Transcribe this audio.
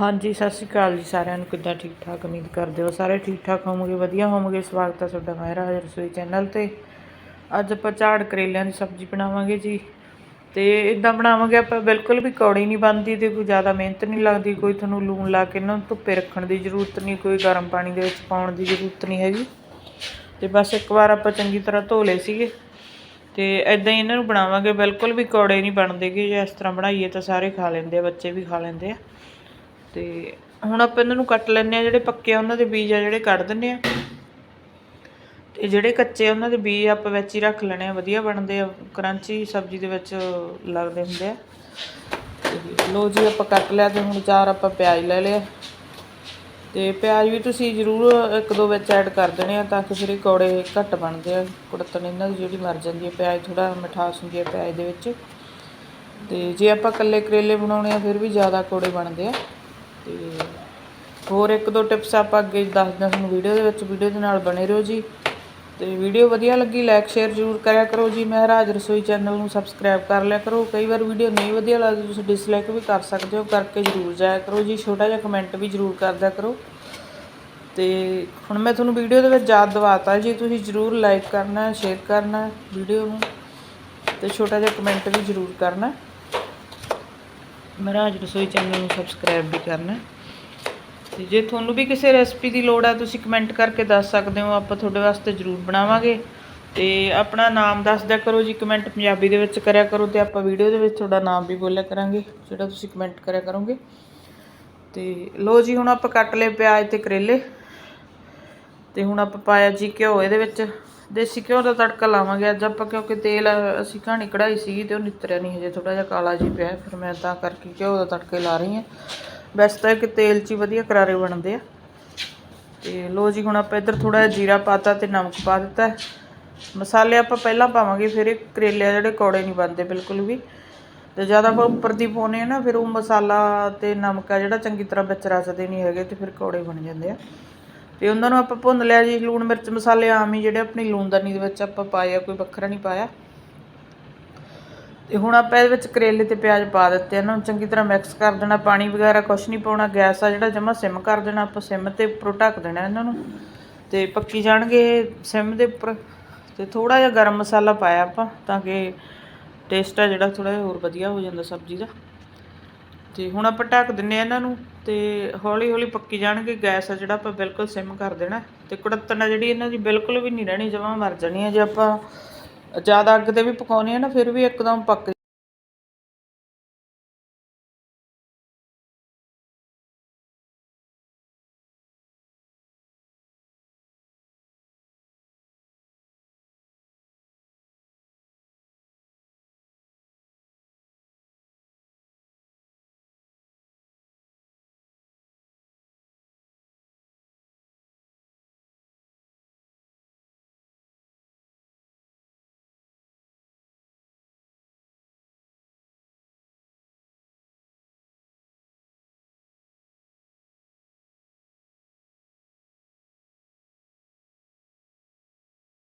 ਹਾਂਜੀ, ਸਤਿ ਸ਼੍ਰੀ ਅਕਾਲ ਜੀ ਸਾਰਿਆਂ ਨੂੰ। ਕਿੱਦਾਂ ਠੀਕ ਠਾਕ ਉਮੀਦ ਕਰਦੇ ਹੋ ਸਾਰੇ ਠੀਕ ਠਾਕ ਹੋਵੋਗੇ, ਵਧੀਆ ਹੋਵੋਗੇ। ਸਵਾਗਤ ਹੈ ਤੁਹਾਡਾ ਮਹਿਰਾ ਰਸੋਈ ਚੈਨਲ ਤੇ। ਅੱਜ ਆਪਾਂ ਝਾੜ ਕਰੇਲਿਆਂ ਦੀ ਸਬਜ਼ੀ ਬਣਾਵਾਂਗੇ ਜੀ। ਤੇ ਇਦਾਂ ਬਣਾਵਾਂਗੇ ਆਪਾਂ, ਬਿਲਕੁਲ ਵੀ ਕੌੜੀ ਨਹੀਂ ਬਣਦੀ ਤੇ ਕੋਈ ਜ਼ਿਆਦਾ ਮਿਹਨਤ ਨਹੀਂ ਲੱਗਦੀ। ਕੋਈ ਤੁਹਾਨੂੰ ਲੂਣ ਲਾ ਕੇ ਇਹਨਾਂ ਨੂੰ ਧੁੱਪੇ ਰੱਖਣ ਦੀ ਜ਼ਰੂਰਤ ਨਹੀਂ, ਕੋਈ ਗਰਮ ਪਾਣੀ ਦੇ ਵਿੱਚ ਪਾਉਣ ਦੀ ਜ਼ਰੂਰਤ ਨਹੀਂ ਹੈਗੀ। ਤੇ ਬਸ ਇੱਕ ਵਾਰ ਆਪਾਂ ਚੰਗੀ ਤਰ੍ਹਾਂ ਧੋ ਲਏ ਸੀਗੇ। ਤੇ ਐਦਾਂ ਹੀ ਇਹਨਾਂ ਨੂੰ ਬਣਾਵਾਂਗੇ, ਬਿਲਕੁਲ ਵੀ ਕੌੜੇ ਨਹੀਂ ਬਣਦੇਗੇ। ਜੇ ਇਸ ਤਰ੍ਹਾਂ ਬਣਾਈਏ ਤਾਂ ਸਾਰੇ ਖਾ ਲੈਂਦੇ ਆ, ਬੱਚੇ ਵੀ ਖਾ ਲੈਂਦੇ ਆ। ਤੇ ਹੁਣ ਆਪਾਂ ਇਹਨਾਂ ਨੂੰ ਕੱਟ ਲੈਂਦੇ ਆ ਜਿਹੜੇ ਪੱਕੇ ਆ, ਉਹਨਾਂ ਦੇ ਬੀਜ ਆ ਜਿਹੜੇ ਕੱਢ ਦਿੰਨੇ ਆ ਤੇ ਜਿਹੜੇ ਕੱਚੇ ਉਹਨਾਂ ਦੇ ਬੀਜ ਆਪਾਂ ਵਿੱਚ ਹੀ ਰੱਖ ਲੈਣੇ ਆ, ਵਧੀਆ ਬਣਦੇ ਆ, ਕਰੰਚੀ ਸਬਜ਼ੀ ਦੇ ਵਿੱਚ ਲੱਗਦੇ ਹੁੰਦੇ ਆ। ਤੇ ਲੋ ਜੀ, ਆਪਾਂ ਕੱਟ ਲਿਆ ਤੇ ਹੁਣ ਚਾਰ ਆਪਾਂ ਪਿਆਜ਼ ਲੈ ਲਿਆ ਤੇ ਪਿਆਜ਼ ਵੀ ਤੁਸੀਂ ਜ਼ਰੂਰ ਇੱਕ ਦੋ ਵਿੱਚ ਐਡ ਕਰ ਦੇਣੇ ਆ ਤਾਂ ਕਿ ਫਿਰ ਕੌੜੇ ਘੱਟ ਬਣਦੇ ਆ। ਕੁੜਤਣ ਇਹਨਾਂ ਦੀ ਜਿਹੜੀ ਮਰ ਜਾਂਦੀ ਹੈ ਪਿਆਜ਼ ਥੋੜਾ ਮਿਠਾਸ ਹੁੰਦੀ ਹੈ ਪਿਆਜ਼ ਦੇ ਵਿੱਚ। ਤੇ ਜੇ ਆਪਾਂ ਇਕੱਲੇ ਕਰੇਲੇ ਬਣਾਉਣੇ ਆ, ਫਿਰ ਵੀ ਜ਼ਿਆਦਾ ਕੌੜੇ ਬਣਦੇ ਆ। ਤੇ ਹੋਰ ਇੱਕ ਦੋ ਟਿਪਸ ਆਪਾਂ ਅੱਗੇ ਦੱਸਦੇ ਹਾਂ ਤੁਹਾਨੂੰ ਵੀਡੀਓ ਦੇ ਵਿੱਚ, ਵੀਡੀਓ ਦੇ ਨਾਲ ਬਣੇ ਰਹੋ ਜੀ। ਤੇ ਵੀਡੀਓ ਵਧੀਆ ਲੱਗੀ ਲਾਈਕ ਸ਼ੇਅਰ ਜ਼ਰੂਰ ਕਰਿਆ ਕਰੋ ਜੀ। ਮਹਾਰਾਜ ਰਸੋਈ ਚੈਨਲ ਨੂੰ ਸਬਸਕ੍ਰਾਈਬ ਕਰ ਲਿਆ ਕਰੋ। ਕਈ ਵਾਰ ਵੀਡੀਓ ਨਹੀਂ ਵਧੀਆ ਲੱਗਦੀ, ਤੁਸੀਂ ਡਿਸਲਾਈਕ ਵੀ ਕਰ ਸਕਦੇ ਹੋ, ਕਰਕੇ ਜ਼ਰੂਰ ਜਾਇਆ ਕਰੋ ਜੀ। ਛੋਟਾ ਜਿਹਾ ਕਮੈਂਟ ਵੀ ਜ਼ਰੂਰ ਕਰਦਿਆ ਕਰੋ। ਤੇ ਹੁਣ ਮੈਂ ਤੁਹਾਨੂੰ ਵੀਡੀਓ ਦੇ ਵਿੱਚ ਯਾਦ ਦਿਵਾਤਾ ਜੀ। ਤੁਸੀਂ ਜ਼ਰੂਰ ਲਾਈਕ ਕਰਨਾ ਸ਼ੇਅਰ ਕਰਨਾ ਵੀਡੀਓ ਨੂੰ। ਤੇ ਛੋਟਾ ਜਿਹਾ ਕਮੈਂਟ ਵੀ ਜ਼ਰੂਰ ਕਰਨਾ। ਮਹਾਰਾਜ ਰਸੋਈ ਚੈਨਲ ਨੂੰ ਸਬਸਕ੍ਰਾਈਬ ਵੀ ਕਰਨਾ ਤੇ ਜੇ ਤੁਹਾਨੂੰ ਵੀ ਕਿਸੇ ਰੈਸਪੀ ਦੀ ਲੋੜ ਹੈ, ਤੁਸੀਂ ਕਮੈਂਟ ਕਰਕੇ ਦੱਸ ਸਕਦੇ ਹੋ, ਆਪਾਂ ਤੁਹਾਡੇ ਵਾਸਤੇ ਜ਼ਰੂਰ ਬਣਾਵਾਂਗੇ। ਤੇ ਆਪਣਾ ਨਾਮ ਦੱਸ ਦਿਆ ਕਰੋ ਜੀ ਕਮੈਂਟ ਪੰਜਾਬੀ ਦੇ ਵਿੱਚ ਕਰਿਆ ਕਰੋ ਤੇ ਆਪਾਂ ਵੀਡੀਓ ਦੇ ਵਿੱਚ ਤੁਹਾਡਾ ਨਾਮ ਵੀ ਬੋਲਿਆ ਕਰਾਂਗੇ, ਜਿਹੜਾ ਤੁਸੀਂ ਕਮੈਂਟ ਕਰਿਆ ਕਰੋਗੇ। ਤੇ ਲੋ ਜੀ, ਹੁਣ ਆਪਾਂ ਕੱਟ ਲਏ ਪਿਆਜ਼ ਤੇ ਕਰੇਲੇ। ਤੇ ਹੁਣ ਆਪਾਂ ਪਾਇਆ ਜੀ ਘਿਓ ਇਹਦੇ ਵਿੱਚ। ਦੇਸੀ ਘਿਓ ਦਾ ਤੜਕਾ ਲਾਵਾਂਗੇ। ਅੱਜ ਆਪਾਂ ਕਿਉਂਕਿ ਤੇਲ ਅਸੀਂ ਘਾਣੀ ਕਢਾਈ ਸੀਗੀ ਤੇ ਉਹ ਨਿਤਰਿਆ ਨਹੀਂ ਹਜੇ ਥੋੜਾ ਜਿਹਾ ਕਾਲਾ ਜੀ ਪਿਆ ਫਿਰ ਮੈਂ ਤਾਂ ਕਰਕੇ ਘਿਓ ਦਾ ਤੜਕੇ ਲਾ ਰਹੀ ਹਾਂ। ਵੈਸੇ ਤਾਂ ਇਹ ਕਿ ਤੇਲ 'ਚ ਹੀ ਵਧੀਆ ਕਰਾਰੇ ਬਣਦੇ ਆ। ਤੇ ਲੋ ਜੀ, ਹੁਣ ਆਪਾਂ ਇੱਧਰ ਥੋੜਾ ਜਿਹਾ ਜੀਰਾ ਪਾਤਾ ਤੇ ਨਮਕ ਪਾ ਦਿੱਤਾ ਮਸਾਲੇ ਆਪਾਂ ਪਹਿਲਾਂ ਪਾਵਾਂਗੇ, ਫਿਰ ਇਹ ਕਰੇਲੇ ਆ ਜਿਹੜੇ ਕੌੜੇ ਨਹੀਂ ਬਣਦੇ ਬਿਲਕੁਲ ਵੀ। ਤੇ ਜ਼ਿਆਦਾ ਆਪਾਂ ਉੱਪਰ ਦੀ ਪਾਉਨੇ ਆ ਨਾ, ਫਿਰ ਉਹ ਮਸਾਲਾ ਤੇ ਨਮਕ ਆ ਜਿਹੜਾ ਚੰਗੀ ਤਰ੍ਹਾਂ ਵਿੱਚ ਰਚਦੇ ਨਹੀਂ ਹੈਗੇ ਤੇ ਫਿਰ ਕੌੜੇ ਬਣ ਜਾਂਦੇ ਆ। ਤੇ ਉਹਨਾਂ ਨੂੰ ਆਪਾਂ ਭੁੰਨ ਲਿਆ ਜੀ, ਲੂਣ ਮਿਰਚ ਮਸਾਲੇ ਆਮ ਹੀ ਜਿਹੜੇ ਆਪਣੀ ਲੂਣਦਾਨੀ ਦੇ ਵਿੱਚ ਆਪਾਂ ਪਾਇਆ, ਕੋਈ ਵੱਖਰਾ ਨਹੀਂ ਪਾਇਆ। ਤੇ ਹੁਣ ਆਪਾਂ ਇਹਦੇ ਵਿੱਚ ਕਰੇਲੇ ਤੇ ਪਿਆਜ਼ ਪਾ ਦਿੱਤੇ ਇਹਨਾਂ ਨੂੰ ਚੰਗੀ ਤਰ੍ਹਾਂ ਮਿਕਸ ਕਰ ਦੇਣਾ, ਪਾਣੀ ਵਗੈਰਾ ਕੁਛ ਨਹੀਂ ਪਾਉਣਾ, ਗੈਸ ਆ ਜਿਹੜਾ ਜਮਾ ਸਿਮ ਕਰ ਦੇਣਾ, ਆਪਾਂ ਸਿਮ ਤੇ ਉੱਪਰੋਂ ਢੱਕ ਦੇਣਾ ਇਹਨਾਂ ਨੂੰ। ਤੇ ਪੱਕੀ ਜਾਣਗੇ ਸਿਮ ਦੇ ਉੱਪਰ। ਤੇ ਥੋੜਾ ਜਿਹਾ ਗਰਮ ਮਸਾਲਾ ਪਾਇਆ ਆਪਾਂ, ਤਾਂ ਕਿ ਟੇਸਟ ਆ ਜਿਹੜਾ ਥੋੜਾ ਜਿਹਾ ਹੋਰ ਵਧੀਆ ਹੋ ਜਾਂਦਾ ਸਬਜ਼ੀ ਦਾ। ਤੇ ਹੁਣ ਆਪਾਂ ਢੱਕ ਦਿੰਨੇ ਆ ਇਹਨਾਂ ਨੂੰ ਤੇ ਹੌਲੀ ਹੌਲੀ ਪੱਕੀ ਜਾਣਗੇ, ਗੈਸ ਆ ਜਿਹੜਾ ਆਪਾਂ ਬਿਲਕੁਲ ਸਿਮ ਕਰ ਦੇਣਾ। ਤੇ ਕੁੜੱਤਣ ਆ ਜਿਹੜੀ ਇਹਨਾਂ ਦੀ ਬਿਲਕੁਲ ਵੀ ਨਹੀਂ ਰਹਿਣੀ, ਜਮਾਂ ਮਰ ਜਾਣੀ ਆ। ਜੇ ਆਪਾਂ ਜ਼ਿਆਦਾ ਅੱਗ ਤੇ ਵੀ ਪਕਾਉਣੀ ਆ ਨਾ, ਫਿਰ ਵੀ ਇੱਕਦਮ ਪੱਕ